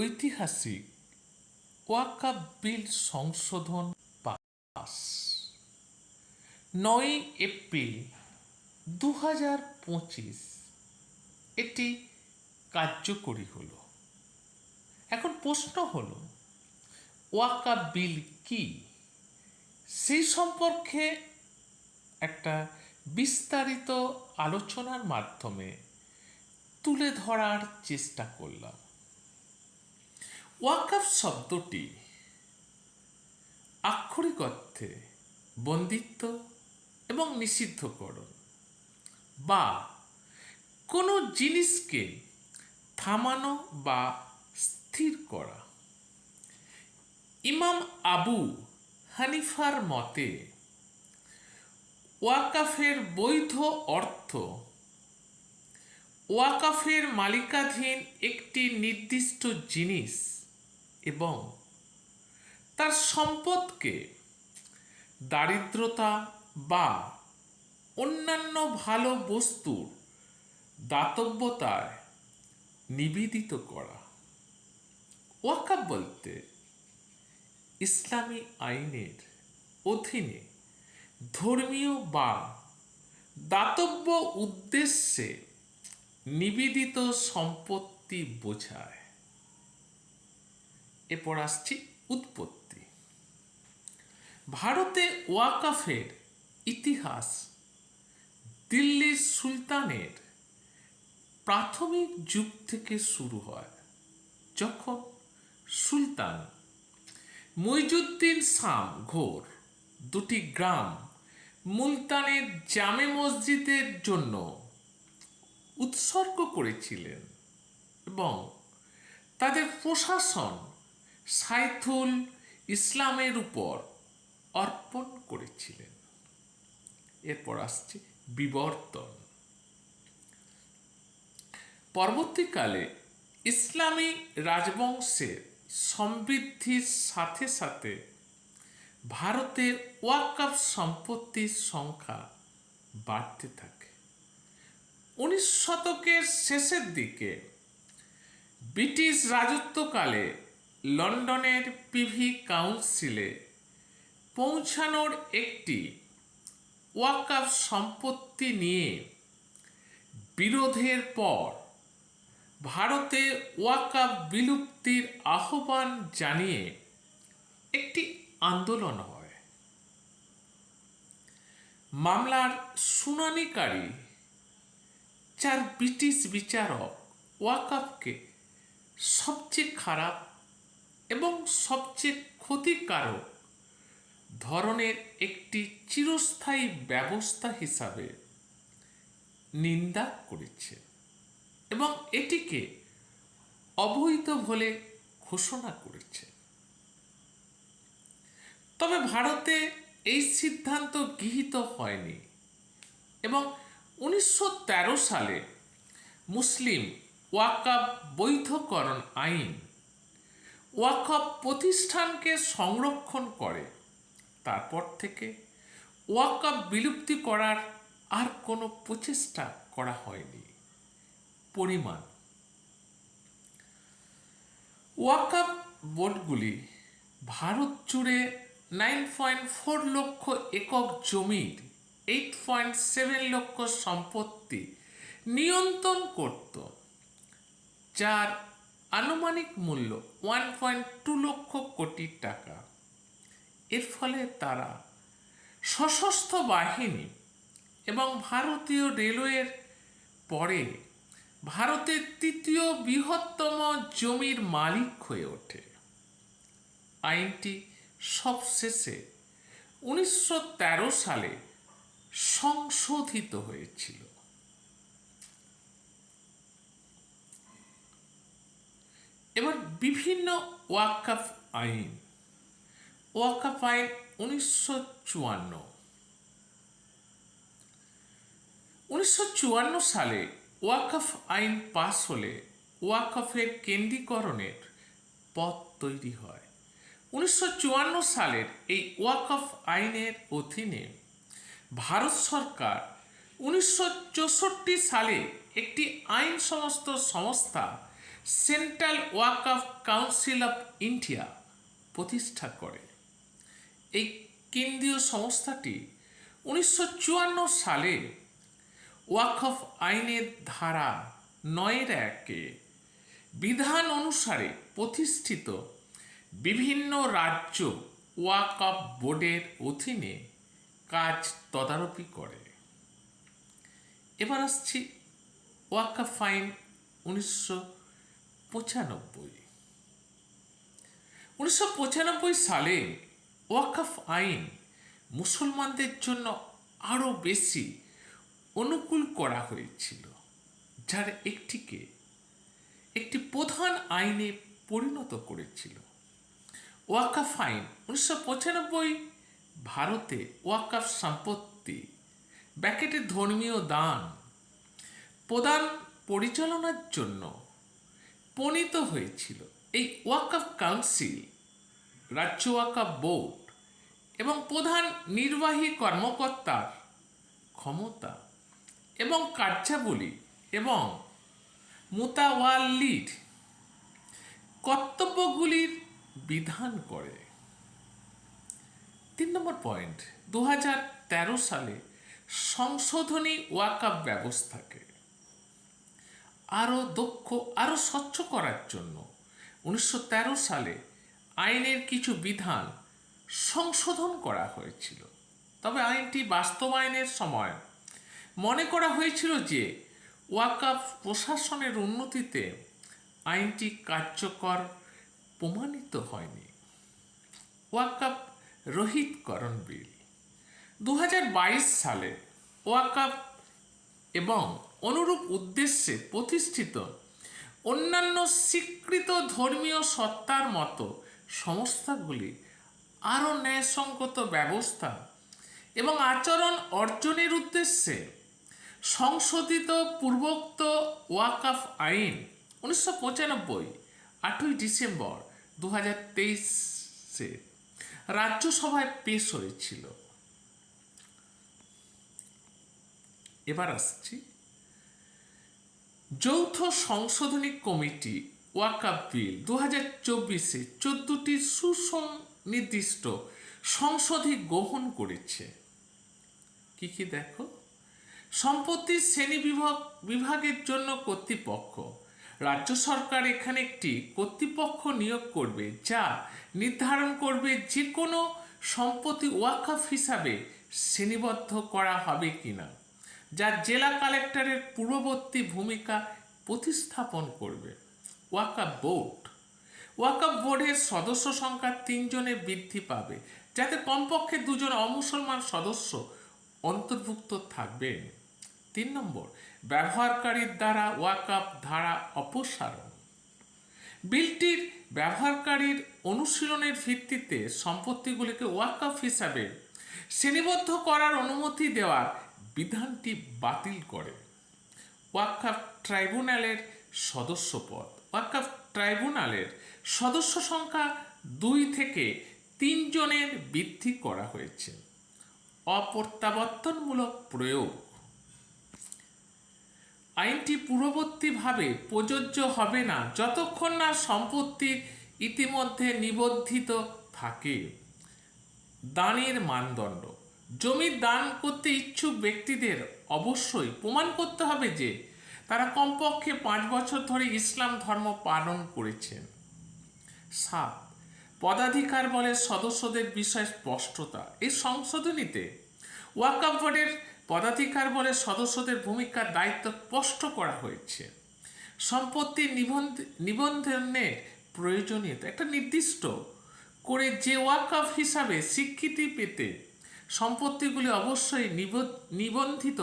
ঐতিহাসিক ওয়াকাব বিল সংশোধন পাস। নয় এপ্রিল দু হাজার পঁচিশ এটি কার্যকরী হলো। এখন প্রশ্ন হলো, ওয়াকাব বিল কি? সেই সম্পর্কে একটা বিস্তারিত আলোচনার মাধ্যমে তুলে ধরার চেষ্টা করলাম। ওয়াকাফ শব্দটি আক্ষরিক অর্থে বন্দিত্ব এবং নিষিদ্ধকরণ বা কোনো জিনিসকে থামানো বা স্থির করা। ইমাম আবু হানিফার মতে, ওয়াকাফের বৈধ অর্থ ওয়াকাফের মালিকাধীন একটি নির্দিষ্ট জিনিস এবং তার সম্পদকে দারিদ্রতা বা অন্যান্য ভালো বস্তুর দাতব্যতায় নিবেদিত করা। ওয়াকাফ বলতে ইসলামী আইনের অধীনে ধর্মীয় বা দাতব্য উদ্দেশ্যে নিবেদিত সম্পত্তি বোঝায়। এরপর আসছি উৎপত্তি। ভারতে ওয়াকাফের ইতিহাস দিল্লির সুলতানের প্রাথমিক যুগ থেকে শুরু হয়, যখন সুলতান মইজুদ্দিন শাম ঘোর দুটি গ্রাম মুলতানের জামে মসজিদের জন্য উৎসর্গ করেছিলেন এবং তাদের প্রশাসন সাইথুল ইসলামের উপর অর্পণ করেছিলেন। এরপর আসছে বিবর্তন। পরবর্তীকালে ইসলামী রাজবংশের সমৃদ্ধির সাথে সাথে ভারতের ওয়াকাফ সম্পত্তির সংখ্যা বাড়তে থাকে। উনিশ শতকের শেষের দিকে ব্রিটিশ রাজত্বকালে লন্ডনের পিভি কাউন্সিলে পৌঁছানোর একটি ওয়াকাফ সম্পত্তি নিয়ে বিরোধের পর ভারতে ওয়াকাফ বিলুপ্তির আহ্বান জানিয়ে একটি আন্দোলন হয়। মামলার শুনানিকারী চার ব্রিটিশ বিচারক ওয়াকাফকে সবচেয়ে খারাপ এবং সবচেয়ে ক্ষতিকারক ধরনের একটি চিরস্থায়ী ব্যবস্থা হিসাবে নিন্দা করেছে এবং এটিকে অবৈধ বলে ঘোষণা করেছে। তবে ভারতে এই সিদ্ধান্ত গৃহীত হয়নি এবং উনিশশো তেরো সালে মুসলিম ওয়াকাব বৈধকরণ আইন ওয়াকফ প্রতিষ্ঠানকে সংরক্ষণ করে। তারপর থেকে ওয়াকফ বিলুপ্তি করার আর কোনো প্রচেষ্টা করা হয়নি। পরিমাণ। ওয়াকফ বোর্ডগুলি ভারত জুড়ে নাইন পয়েন্ট ফোর লক্ষ একক জমির এইট পয়েন্ট সেভেন লক্ষ সম্পত্তি নিয়ন্ত্রণ করত, যার আনুমানিক মূল্য one point two lakh crore টাকা। এর ফলে তারা সশস্ত্র বাহিনী এবং ভারতীয় রেলওয়ের পরে ভারতের তৃতীয় বৃহত্তম জমির মালিক হয়ে ওঠে। আইনটি সবশেষে উনিশশো তেরো সালে সংশোধিত হয়েছিল। এবার বিভিন্ন ওয়াকাফ আইন। ওয়াকাফ আইন উনিশশো চুয়ান্ন। উনিশশো চুয়ান্ন সালে ওয়াকফ আইন পাশ হলে ওয়াকফের কেন্দ্রীকরণের পথ তৈরি হয়। উনিশশো চুয়ান্ন সালের এই ওয়াকফ আইনের অধীনে ভারত সরকার উনিশশো চৌষট্টি সালে একটি আইন সমস্ত সংস্থা central Waqf council of India প্রতিষ্ঠা করে। এই কেন্দ্রীয় সংস্থাটি উনিশশো চুয়ান্ন সালে ওয়াকফ আইনের ধারা নয়ের একে বিধান অনুসারে প্রতিষ্ঠিত বিভিন্ন রাজ্য ওয়াকফ বোর্ডের অধীনে কাজ তদারকি করে। এবার আসছি ওয়াকফ আইন উনিশশো পঁচানব্বই। উনিশশো পঁচানব্বই সালে ওয়াকফ আইন মুসলমানদের জন্য আরও বেশি অনুকূল করা হয়েছিল, যার একটিকে একটি প্রধান আইনে পরিণত করেছিল। ওয়াকাফ আইন উনিশশো পঁচানব্বই ভারতে ওয়াকাফ সম্পত্তি, ব্যাকেটে ধর্মীয় দান প্রদান পরিচালনার জন্য প্রণীত হয়েছিল। এই ওয়াকাফ কাউন্সিল, রাজ্য ওয়াকাফ বোর্ড এবং প্রধান নির্বাহী কর্মকর্তার ক্ষমতা এবং কার্যাবলী এবং মোতাওয়াল্লির কর্তব্যগুলির বিধান করে। তিন নম্বর পয়েন্ট দু সালে সংশোধনী ওয়াকাপ ব্যবস্থাকে আরও দক্ষ আরও স্বচ্ছ করার জন্য উনিশশো তেরো সালে আইনের কিছু বিধান সংশোধন করা হয়েছিল। তবে আইনটি বাস্তবায়নের সময় মনে করা হয়েছিল যে ওয়াকাফ প্রশাসনের উন্নতিতে আইনটি কার্যকর প্রমাণিত হয়নি। ওয়াকাফ রোহিতকরণ বিল। দু হাজার বাইশ সালে ওয়াকাফ এবং অনুরূপ উদ্দেশ্যে প্রতিষ্ঠিত। অন্যান্য স্বীকৃত ধর্মীয় সত্তার মতো সংস্থাগুলি আরও ন্যায়সঙ্গত ব্যবস্থা এবং আচরণ অর্জনের উদ্দেশ্যে সংশোধিত পূর্বোক্ত ওয়াকাফ আইন উনিশশো পঁচানব্বই, আটই ডিসেম্বর দু হাজার তেইশে রাজ্যসভায় পেশ হয়েছিল। এবার আসছি যৌথ সংশোধনী কমিটি ওয়াকাপ বিল দু হাজার চব্বিশে চোদ্দটি সুসংনির্দিষ্ট সংশোধী গ্রহণ করেছে। কি কি দেখো? সম্পত্তির শ্রেণি বিভাগ, বিভাগের জন্য কর্তৃপক্ষ। রাজ্য সরকার এখানে একটি কর্তৃপক্ষ নিয়োগ করবে, যা নির্ধারণ করবে যে কোনো সম্পত্তি ওয়াকাফ হিসাবে শ্রেণীবদ্ধ করা হবে কিনা। যা জেলা কালেক্টরের পূর্ববর্তী ভূমিকা প্রতিস্থাপন করবে। ওয়াকাফ বোর্ড। ওয়াকাফ বোর্ডের সদস্য সংখ্যা তিনজনে বৃদ্ধি পাবে, যাতে কমপক্ষে দুজন অমুসলমান সদস্য অন্তর্ভুক্ত থাকবেন। তিন নম্বর, ব্যবহারকারীর দ্বারা ওয়াকাপ ধারা অপসারণ। বিলটির ব্যবহারকারীর অনুশীলনের ভিত্তিতে সম্পত্তিগুলিকে ওয়াকাফ হিসাবে শ্রেণীবদ্ধ করার অনুমতি দেওয়ার বিধানটি বাতিল করে। ওয়াকাফ ট্রাইব্যুনালের সদস্য পদ ওয়াকাফ ট্রাইব্যুনালের সদস্য সংখ্যা দুই থেকে তিনজনের বৃদ্ধি করা হয়েছে। অপ্রত্যাবর্তনমূলক প্রয়োগ। আইনটি পূর্ববর্তীভাবে প্রযোজ্য হবে না যতক্ষণ না সম্পত্তি ইতিমধ্যে নিবদ্ধিত থাকে। দানের মানদণ্ড। জমি দান করতে ইচ্ছুক ব্যক্তিদের অবশ্যই প্রমাণ করতে হবে যে তারা কমপক্ষে পাঁচ বছর ধরে ইসলাম ধর্ম পালন করেছেন। সাত, পদাধিকার বলে সদস্যদের বিষয়ে স্পষ্টতা। এই সংশোধনীতে ওয়াকাফ বোর্ডের পদাধিকার বলে সদস্যদের ভূমিকার দায়িত্ব স্পষ্ট করা হয়েছে। সম্পত্তি নিবন্ধ নিবন্ধনের প্রয়োজনীয়তা। একটা নির্দিষ্ট করে যে ওয়াকাফ হিসাবে স্বীকৃতি পেতে সম্পত্তিগুলি অবশ্যই নিবন্ধিত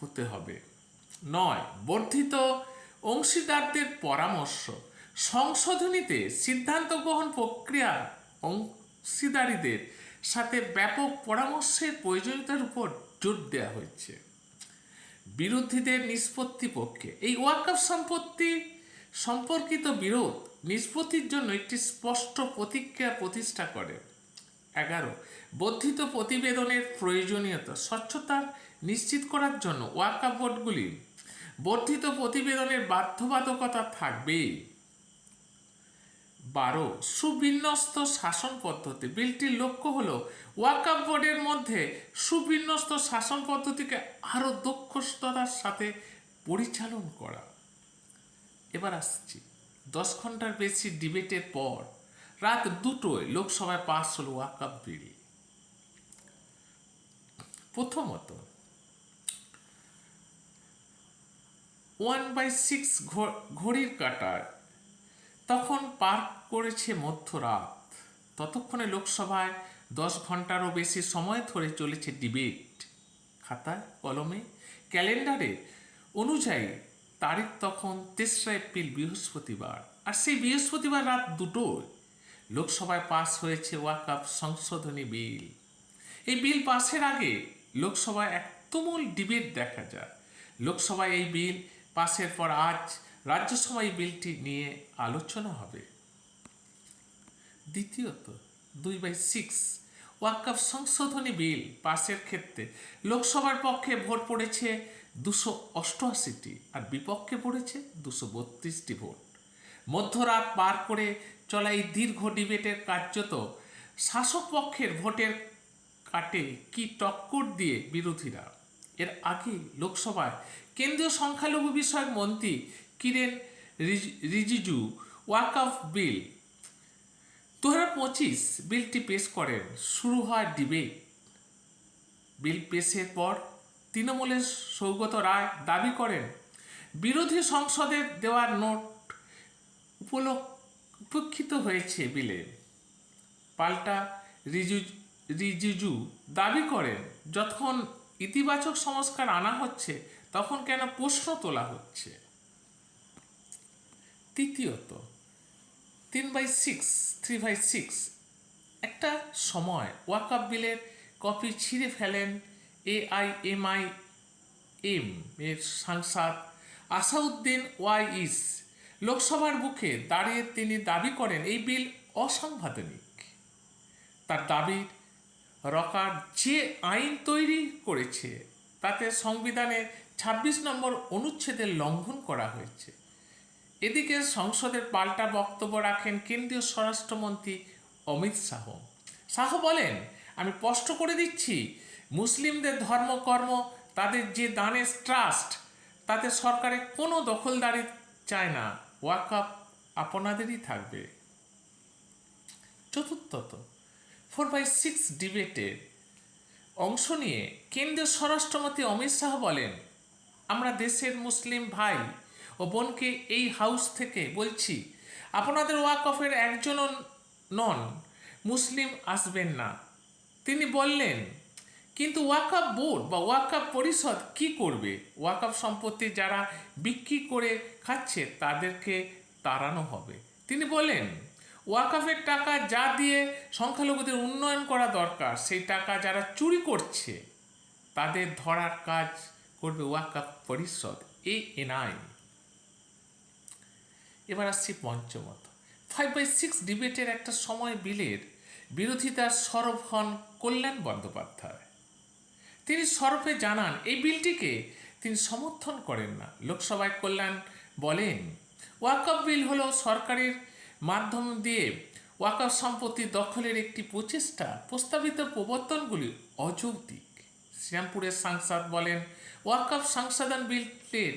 হতে হবে। নয়, বর্ধিত অংশীদারদের পরামর্শ। সংশোধনীতে সিদ্ধান্ত গ্রহণ প্রক্রিয়া অংশীদারীদের সাথে ব্যাপক পরামর্শের প্রয়োজনীয়তার উপর জোর দেওয়া হয়েছে। বিরোধীদের নিষ্পত্তি পক্ষে। এই ওয়াকফ সম্পত্তি সম্পর্কিত বিরোধ নিষ্পত্তির জন্য একটি স্পষ্ট প্রতিক্রিয়া প্রতিষ্ঠা করে। এগারো। বর্ধিত প্রতিবেদনের প্রয়োজনীয়তা, স্বচ্ছতা নিশ্চিত করার জন্য ওয়াকা বোর্ডগুলি। বর্ধিত প্রতিবেদনের বাধ্যবাধকতা থাকবে। বারো। সুবিন্যস্ত শাসন পদ্ধতি বিলটির লক্ষ্য হল ওয়াকাপ বোর্ডের মধ্যে সুবিন্যস্ত শাসন পদ্ধতিকে আরও দক্ষতার সাথে পরিচালন করা। এবার আসছি। দশ ঘণ্টার বেশি ডিবেটের পর। রাত দুটোয় লোকসভায় পাস হল ওয়াকাপ বিল প্রথমত, ওয়ান বাই সিক্স ঘড়ির কাটার তখন পার করেছে মধ্যরাত। ততক্ষণে লোকসভায় দশ ঘন্টারও বেশি সময় ধরে চলেছে ডিবেট। খাতায়, কলমে, ক্যালেন্ডারে অনুযায়ী তারিখ তখন তেসরা এপ্রিল বৃহস্পতিবার। আর সেই বৃহস্পতিবার রাত দুটোয় লোকসভায় পাস হয়েছে ওয়াকাপ সংশোধনী বিল। এই বিল পাসের আগে লোকসভায় এক তুমুল ডিবেট দেখা যায়। লোকসভায় এই বিল পাসের পর আজ রাজ্যসভায় এই বিলটি নিয়ে আলোচনা হবে। দ্বিতীয়ত, দুই বাই সিক্স ওয়াকাপ সংশোধনী বিল পাসের ক্ষেত্রে লোকসভার পক্ষে ভোট পড়েছে দুশো অষ্টআশিটি আর বিপক্ষে পড়েছে দুশো বত্রিশটি ভোট। মধ্যরাত পার করে চলা এই দীর্ঘ ডিবেটের কার্যত শাসক পক্ষের ভোটের কাটে কি টক্কর দিয়ে বিরোধীরা? এর আগে লোকসভায় কেন্দ্রীয় সংখ্যালঘু বিষয়ক মন্ত্রী কিরেন রিজ- রিজিজু ওয়াকফ বিল দু পঁচিশ বিলটি পেশ করেন। শুরু হয় ডিবেট। বিল পেশের পর তৃণমূলের সৌগত রায় দাবি করেন, বিরোধী সংসদের দেওয়ার নোট উপলক উপেক্ষিত হয়েছে বিলে। পাল্টা রিজু, রিজিজু দাবি করেন, যখন ইতিবাচক সংস্কার আনা হচ্ছে, তখন কেন প্রশ্ন তোলা হচ্ছে? তৃতীয়ত, তিন by six, three by six, একটা সময় ওয়াকআপ বিলের কপি ছিঁড়ে ফেলেন এআইএমআই এম এর সাংসদ আসাউদ্দিন ওয়াইস। লোকসভার বুকে দাঁড়িয়ে তিনি দাবি করেন, এই বিল অসাংবিধানিক। তার দাবির রকার যে আইন তৈরি করেছে, তাতে সংবিধানে ছাব্বিশ নম্বর অনুচ্ছেদের লঙ্ঘন করা হয়েছে। এদিকে সংসদের পাল্টা বক্তব্য রাখেন কেন্দ্রীয় স্বরাষ্ট্রমন্ত্রী অমিত শাহ। শাহ বলেন, আমি স্পষ্ট করে দিচ্ছি, মুসলিমদের ধর্মকর্ম তাদের যে দানের ট্রাস্ট, তাতে সরকারের কোনো দখলদারি চায় না। ওয়াকআপ আপনাদেরই থাকবে। চতুর্থত ফোর বাই সিক্স ডিবেটে অংশ নিয়ে কেন্দ্রীয় স্বরাষ্ট্রমন্ত্রী অমিত শাহ বলেন, আমরা দেশের মুসলিম ভাই ও বোনকে এই হাউস থেকে বলছি, আপনাদের ওয়াকফের একজনও নন, মুসলিম আসবেন না। তিনি বললেন কিন্তু ওয়াকাপ বোর্ড বা ওয়াকাপ পরিষদ কি করবে? ওয়াকাপ সম্পত্তি যারা বিক্রি করে খাচ্ছে, তাদেরকে তাড়ানো হবে। তিনি বলেন ওয়াকাফের টাকা যা দিয়ে সংখ্যালঘুদের উন্নয়ন করা দরকার, সেই টাকা যারা চুরি করছে, তাদের ধরার কাজ করবে ওয়াকাফ পরিষদ এ এনআই এবার আসছি পঞ্চমত। ফাইভ বাই সিক্স ডিবেটের একটা সময় বিলের বিরোধিতার সরব হন কল্যাণ বন্দ্যোপাধ্যায়। তিনি সরফে জানান, এই বিলটিকে তিনি সমর্থন করেন না। লোকসভায় কল্যাণ বলেন, ওয়াকফ বিল হলো সরকারের মাধ্যম দিয়ে ওয়াকফ সম্পত্তি দখলের একটি প্রচেষ্টা, প্রস্তাবিত প্রবর্তনগুলি অযৌক্তিক। শ্রীরামপুরের সাংসদ বলেন, ওয়াকফ সংশোধন বিলের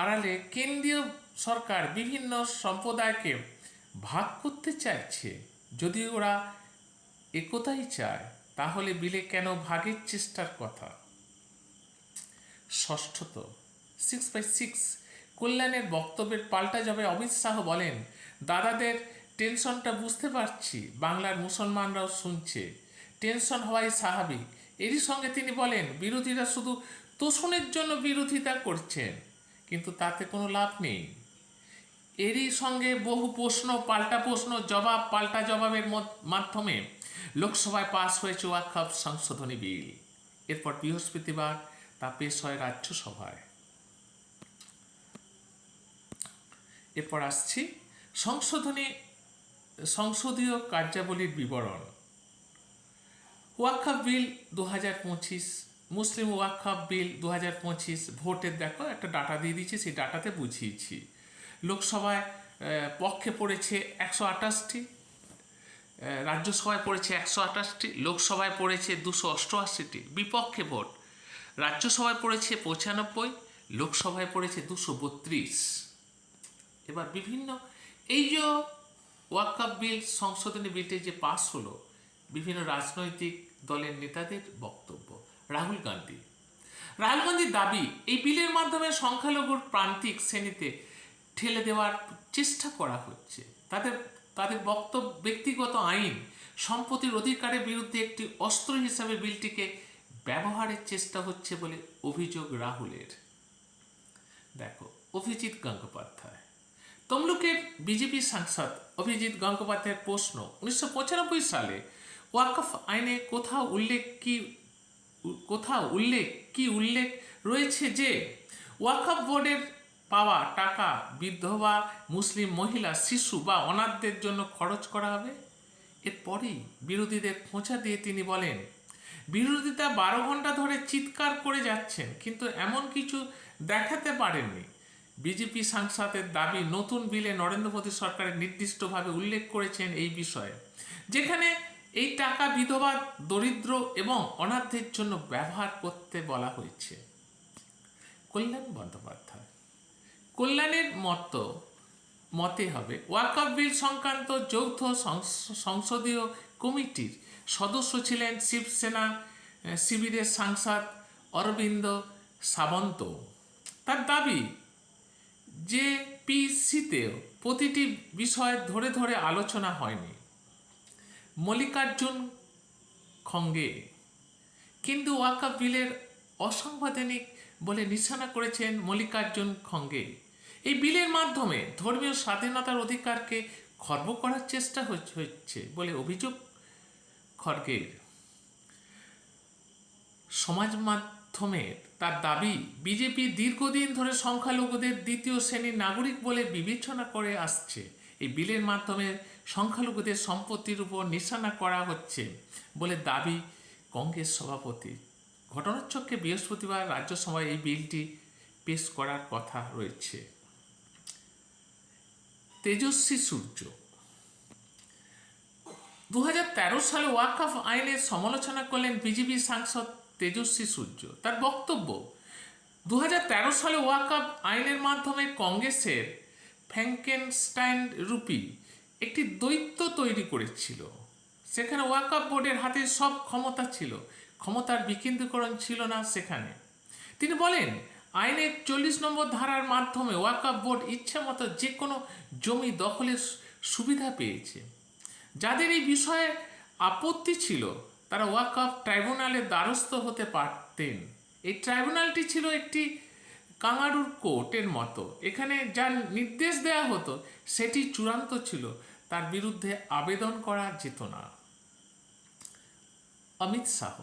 আড়ালে কেন্দ্রীয় সরকার বিভিন্ন সম্প্রদায়কে ভাগ করতে চাইছে যদি ওরা একতাই চায়। তাহলে বিলে কেন ভাগের চেষ্টার কথা? ষষ্ঠত সিক্স বাই সিক্স কল্যাণের বক্তব্যের পাল্টা যাবে অমিত শাহ বলেন, দাদাদের টেনশনটা বুঝতে পারছি, বাংলার মুসলমানরাও শুনছে। টেনশন হওয়াই স্বাভাবিক। এরই সঙ্গে তিনি বলেন, বিরোধীরা শুধু তোষণের জন্য বিরোধিতা করছেন, কিন্তু তাতে কোনো লাভ নেই। এরই সঙ্গে বহু প্রশ্ন, পাল্টা প্রশ্ন, জবাব, পাল্টা জবাবের মাধ্যমে লোকসভায় পাশ হয়েছে ওয়াকফ সংশোধনী বিল। এরপর বৃহস্পতিবার তা পেশ হয় রাজ্যসভায়। এরপর আসছি সংশোধনী, সংসদীয় কার্যাবলীর বিবরণ। ওয়াকফ বিল দু হাজার পঁচিশ, মুসলিম ওয়াকফ বিল দু হাজার পঁচিশ ভোটের দেখো একটা ডাটা দিয়ে দিয়েছি, সেই ডাটাতে বুঝিয়েছি। লোকসভায় পক্ষে পড়েছে একশো আঠাশটি রাজ্যসভায় পড়েছে একশো আঠাশটি, লোকসভায় পড়েছে দুশো অষ্টআশিটি, বিপক্ষে ভোট। রাজ্যসভায় পড়েছে পঁচানব্বই, লোকসভায় পড়েছে দুশো বত্রিশ। এবার বিভিন্ন, এই যে ওয়াকআপ বিল, সংশোধনী বিলটি যে পাস হলো, বিভিন্ন রাজনৈতিক দলের নেতাদের বক্তব্য। রাহুল গান্ধী। রাহুল গান্ধীর দাবি, এই বিলের মাধ্যমে সংখ্যালঘুর প্রান্তিক শ্রেণীতে ঠেলে দেওয়ার চেষ্টা করা হচ্ছে। তাদের তাদের বক্তব্য, ব্যক্তিগত আইন, সম্পত্তির অধিকারের বিরুদ্ধে একটি অস্ত্র হিসাবে বিলটিকে ব্যবহারের চেষ্টা হচ্ছে বলে অভিযোগ রাহুলের। দেখো, অভিজিৎ গঙ্গোপাধ্যায়। তমলুকের বিজেপি সাংসদ অভিজিৎ গঙ্গোপাধ্যায়ের প্রশ্ন, উনিশশো পঁচানব্বই সালে ওয়াকফ আইনে কোথাও উল্লেখ কি, কোথাও উল্লেখ, কি উল্লেখ রয়েছে যে ওয়াকফ বোর্ডের পাওয়া টাকা, বিধবা, মুসলিম মহিলা, শিশু বা অনাথদের জন্য খরচ করা হবে? এরপরেই বিরোধীদের খোঁচা দিয়ে তিনি বলেন বিরোধিতা বারো ঘণ্টা ধরে চিৎকার করে যাচ্ছেন, কিন্তু এমন কিছু দেখাতে পারেননি। বিজেপি সাংসদের দাবি, নতুন বিলে নরেন্দ্র মোদী সরকারের নির্দিষ্টভাবে উল্লেখ করেছেন এই বিষয়ে, যেখানে এই টাকা বিধবা, দরিদ্র এবং অনাথদের জন্য ব্যবহার করতে বলা হয়েছে। কল্যাণ বন্দ্যোপাধ্যায় কল্যাণের মত, মতে হবে। ওয়াকআপ বিল সংক্রান্ত যৌথ সংস- সংসদীয় কমিটির সদস্য ছিলেন শিবসেনা শিবিরের সাংসদ অরবিন্দ সাবন্ত। তার দাবি যে পিসিতেও প্রতিটি বিষয় ধরে ধরে আলোচনা হয়নি। মল্লিকার্জুন খঙ্গে, কিন্তু ওয়াকআপ বিলের অসাংবিধানিক বলে নিশানা করেছেন মল্লিকার্জুন খঙ্গে। এই বিলের মাধ্যমে ধর্মীয় স্বাধীনতার অধিকারকে খর্ব করার চেষ্টা হচ্ছে বলে অভিযোগ খড়গের। সমাজ মাধ্যমে তার দাবি, বিজেপি দীর্ঘদিন ধরে সংখ্যালঘুদের দ্বিতীয় শ্রেণির নাগরিক বলে বিবেচনা করে আসছে। এই বিলের মাধ্যমে সংখ্যালঘুদের সম্পত্তির উপর নিশানা করা হচ্ছে বলে দাবি কংগ্রেস সভাপতি ঘটনাচক্রে বৃহস্পতিবার রাজ্যসভায় এই বিলটি পেশ করার কথা রয়েছে। তেজস্বী সূর্য। দু হাজার তেরো সালে ওয়াকফ আইনের সমালোচনা করলেন বিজেপি সাংসদ তেজস্বী সূর্য। তার বক্তব্য দু হাজার তেরো সালে ওয়াকফ আইনের মাধ্যমে কংগ্রেসের ফ্র্যাঙ্কেনস্টাইন রূপী একটি দৈত্য তৈরি করেছিল। সেখানে ওয়াকফ বোর্ডের হাতে সব ক্ষমতা ছিল। ক্ষমতার বিকেন্দ্রীকরণ ছিল না সেখানে। তিনি বলেন আইনের চল্লিশ নম্বর ধারার মাধ্যমে ওয়াকফ বোর্ড ইচ্ছে মতো যে কোনো জমি দখলের সুবিধা পেয়েছে। যাদের এই বিষয়ে আপত্তি ছিল, তারা ওয়াকফ ট্রাইব্যুনালের দ্বারস্থ হতে পারতেন। এই ট্রাইব্যুনালটি ছিল একটি কাঙারুর কোর্টের মতো। এখানে যা নির্দেশ দেওয়া হতো, সেটি চূড়ান্ত ছিল। তার বিরুদ্ধে আবেদন করা যেত না। অমিত শাহ।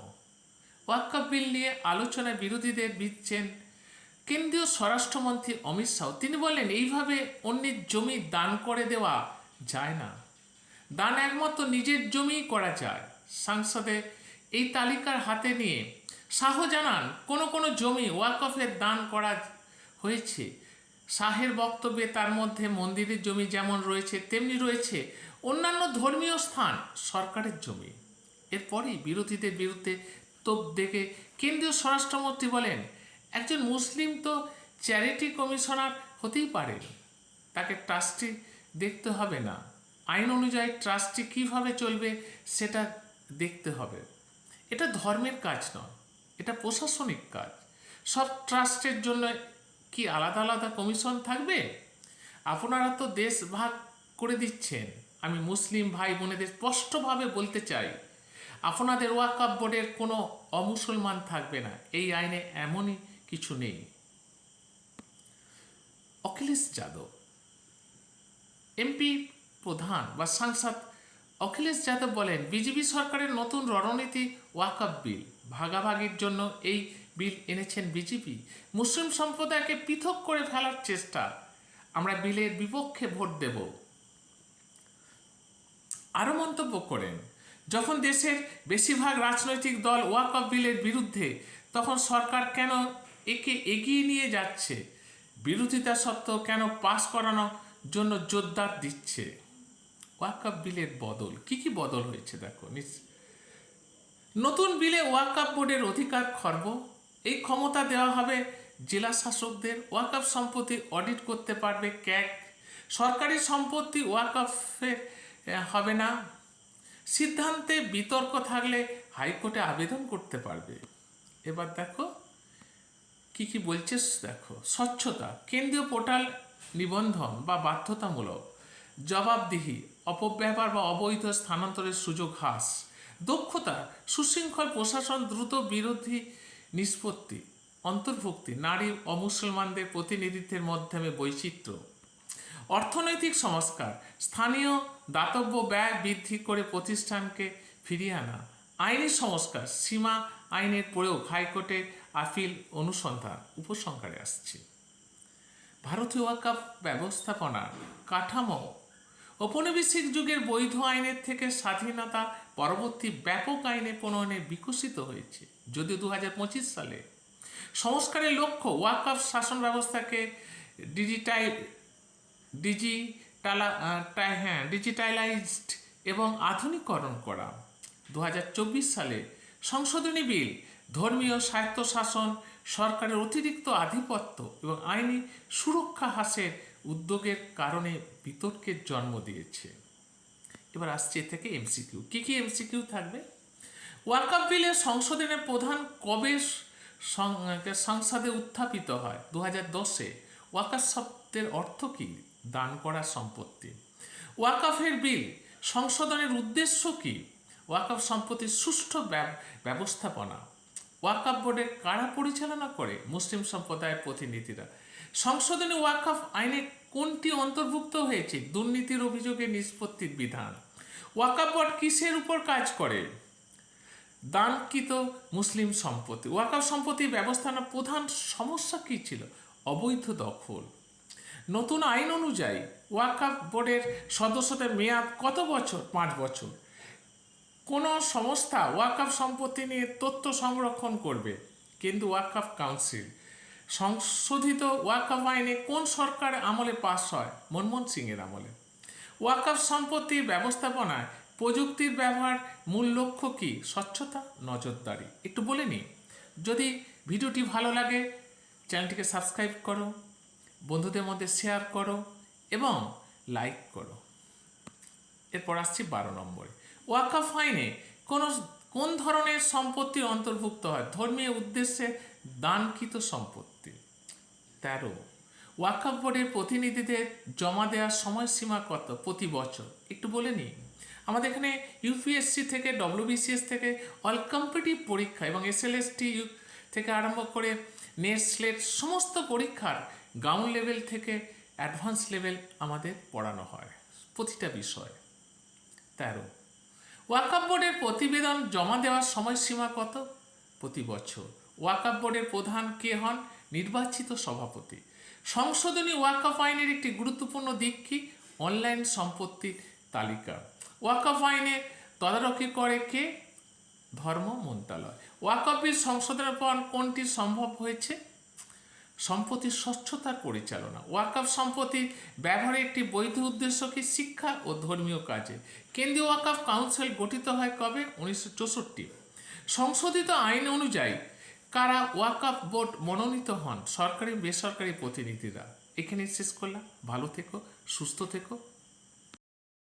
ওয়াকফ বিল নিয়ে আলোচনায় বিরোধীদের দিচ্ছেন কেন্দ্রীয় স্বরাষ্ট্রমন্ত্রী অমিত শাহ, তিনি বলেন, এইভাবে অন্যের জমি দান করে দেওয়া যায় না। দান একমাত্র নিজের জমিই করা যায়। সাংসদে এই তালিকার হাতে নিয়ে শাহ জানান, কোনো কোনো জমি ওয়াকফের দান করা হয়েছে। শাহের বক্তব্যে তার মধ্যে মন্দিরের জমি যেমন রয়েছে, তেমনি রয়েছে অন্যান্য ধর্মীয় স্থান, সরকারের জমি। এরপরই বিরোধীদের বিরুদ্ধে তোপ দেখে কেন্দ্রীয় স্বরাষ্ট্রমন্ত্রী বলেন একজন মুসলিম তো চ্যারিটি কমিশনার হতেই পারেন তাকে ট্রাস্টি দেখতে হবে না। আইন অনুযায়ী ট্রাস্টি কীভাবে চলবে সেটা দেখতে হবে। এটা ধর্মের কাজ নয়, এটা প্রশাসনিক কাজ। সব ট্রাস্টের জন্য কি আলাদা আলাদা কমিশন থাকবে? আপনারা তো দেশ ভাগ করে দিচ্ছেন। আমি মুসলিম ভাই বোনেদের স্পষ্টভাবে বলতে চাই, আপনাদের ওয়াকফ বোর্ডের কোনো অমুসলমান থাকবে না। এই আইনে এমনই কিছু নেই। অখিলেশ যাদব, এমপি প্রধান বা সাংসদ অখিলেশ যাদব বলেন, বিজেপি সরকারের নতুন রণনীতি ওয়াকফ বিল, ভাগাভাগির জন্য এই বিল এনেছেন বিজেপি। মুসলিম সম্প্রদায়কে পৃথক করে ফেলার চেষ্টা, আমরা বিলের বিপক্ষে ভোট দেব। আরও মন্তব্য করেন, যখন দেশের বেশিরভাগ রাজনৈতিক দল ওয়াকফ বিলের বিরুদ্ধে, তখন সরকার কেন একে এগিয়ে নিয়ে যাচ্ছে। বিরোধিতা সত্ত্বেও কেন পাস করানোর জন্য জোরদার দিচ্ছে? ওয়াকাপ বিলের বদল। কি কি বদল হয়েছে দেখো নতুন বিলে ওয়াকাপ বোর্ডের অধিকার খর্ব। এই ক্ষমতা দেওয়া হবে জেলা শাসকদের। ওয়াকাপ সম্পত্তি অডিট করতে পারবে ক্যাক সরকারি সম্পত্তি ওয়াকাফে আহ, হবে না। সিদ্ধান্তে বিতর্ক থাকলে হাইকোর্টে আবেদন করতে পারবে। এবার দেখো কি কি বলছে দেখো? স্বচ্ছতা, কেন্দ্রীয় পোর্টাল নিবন্ধন বা বাধ্যতামূলক, জবাবদিহি, অপব্যবহার বা অবৈধ স্থানান্তরের সুযোগ হ্রাস, দক্ষতা, সুশৃঙ্খল প্রশাসন দ্রুত বিরোধী নিষ্পত্তি, অন্তর্ভুক্তি, নারী ও মুসলমানদের প্রতিনিধিত্বের মাধ্যমে বৈচিত্র্য, অর্থনৈতিক সংস্কার, স্থানীয় দাতব্য ব্যয় বৃদ্ধি করে প্রতিষ্ঠানকে ফিরিয়ে আনা, আইনি সংস্কার, সীমা আইনের প্রয়োগ, হাইকোর্টে আপিল অনুসন্ধান উপসংহারে আসছে। ভারতীয় ওয়াকাফ ব্যবস্থাপনার কাঠামো। ঔপনিবেশিক যুগের বৈধ আইনের থেকে স্বাধীনতা পরবর্তী ব্যাপক আইনে প্রণয়নে বিকশিত হয়েছে, যদিও দুহাজার পঁচিশ সালে। সংস্কারের লক্ষ্য ওয়াকাফ শাসন ব্যবস্থাকে ডিজিটাই ডিজিটালা হ্যাঁ ডিজিটালাইজড এবং আধুনিকরণ করা। দু হাজার চব্বিশ সালে সংশোধনী বিল ধর্মীয় স্বায়ত্তশাসন, সরকারের অতিরিক্ত আধিপত্য এবং আইনি সুরক্ষা হ্রাসের উদ্যোগের কারণে বিতর্কের জন্ম দিয়েছে। এবার আসছে এ থেকে এমসিকিউ কি কি এমসিকিউ থাকবে? ওয়াকাপ বিলে সংশোধনের প্রধান কবে সংসদে উত্থাপিত হয়? দু হাজার দশে ওয়াকাফ শব্দের অর্থ কী? দান করা সম্পত্তি। ওয়াকাফের বিল সংশোধনের উদ্দেশ্য কী? ওয়াকাফ সম্পত্তির সুষ্ঠু ব্যব- ব্যবস্থাপনা। ওয়াকাফ বোর্ডের কারা পরিচালনা করে মুসলিম সম্প্রদায়ের প্রতিনিধিরা? সংশোধনী ওয়াকাফ আইনে কোনটি অন্তর্ভুক্ত হয়েছে? দুর্নীতির অভিযোগে নিষ্পত্তির বিধান। ওয়াকাফ বোর্ড কিসের উপর কাজ করে? দানকৃত মুসলিম সম্পত্তি। ওয়াকাফ সম্পত্তি ব্যবস্থাপনার প্রধান সমস্যা কী ছিল? অবৈধ দখল। নতুন আইন অনুযায়ী ওয়াকাফ বোর্ডের সদস্যদের মেয়াদ কত বছর? পাঁচ বছর। কোনো সংস্থা ওয়াকাফ সম্পত্তি নিয়ে তথ্য সংরক্ষণ করবে? কিন্তু ওয়াকাফ কাউন্সিল, সংশোধিত ওয়াকাফ আইনে কোন সরকার আমলে পাস হয়? মনমোহন সিংয়ের আমলে। ওয়াকাফ সম্পত্তির ব্যবস্থাপনায় প্রযুক্তির ব্যবহার মূল লক্ষ্য কী? স্বচ্ছতা, নজরদারি। একটু বলে নিই, যদি ভিডিওটি ভালো লাগে, চ্যানেলটিকে সাবস্ক্রাইব করো, বন্ধুদের মধ্যে শেয়ার করো এবং লাইক করো। এরপর আসছি বারো নম্বরে। ওয়াকাফ আইনে কোন কোন ধরনের সম্পত্তি অন্তর্ভুক্ত হয়? ধর্মীয় উদ্দেশ্যে দানকৃত সম্পত্তি। তেরো। ওয়াকাফ বোর্ডের প্রতিনিধিদের জমা দেওয়ার সময়সীমা কত? প্রতি বছর। একটু বলে নিই। আমাদের এখানে ইউপিএসসি থেকে ডব্লিউবিসিএস থেকে অল কম্পিটিভ পরীক্ষা এবং এসএলএসটি থেকে আরম্ভ করে নেট সমস্ত পরীক্ষার গ্রাউন্ড লেভেল থেকে অ্যাডভান্স লেভেল আমাদের পড়ানো হয়। প্রতিটা বিষয়। তেরো। ওয়াকাপ বোর্ডের প্রতিবেদন জমা দেওয়ার সময়সীমা কত? প্রতি বছর। ওয়াকাপ বোর্ডের প্রধান কে হন? নির্বাচিত সভাপতি। সংশোধনী ওয়াকাফ আইনের একটি গুরুত্বপূর্ণ দিক কি? অনলাইন সম্পত্তির তালিকা। ওয়াকাফ আইনে তদারকি করে কে? ধর্ম মন্ত্রণালয় ওয়াকাফ বিল সংশোধনের পর কোনটি সম্ভব হয়েছে? সম্পত্তির স্বচ্ছতার পরিচালনা। ওয়াকাফ সম্পত্তি ব্যবহারের একটি বৈধ উদ্দেশ্য কি শিক্ষা ও ধর্মীয় কাজে? কেন্দ্রীয় ওয়াকাফ কাউন্সিল গঠিত হয় কবে? উনিশশো চৌষট্টি। সংশোধিত আইন অনুযায়ী কারা ওয়াকাফ বোর্ড মনোনীত হন? সরকারি, বেসরকারি প্রতিনিধিরা। এখানে শেষ করলাম। ভালো থেকো, সুস্থ থেকো।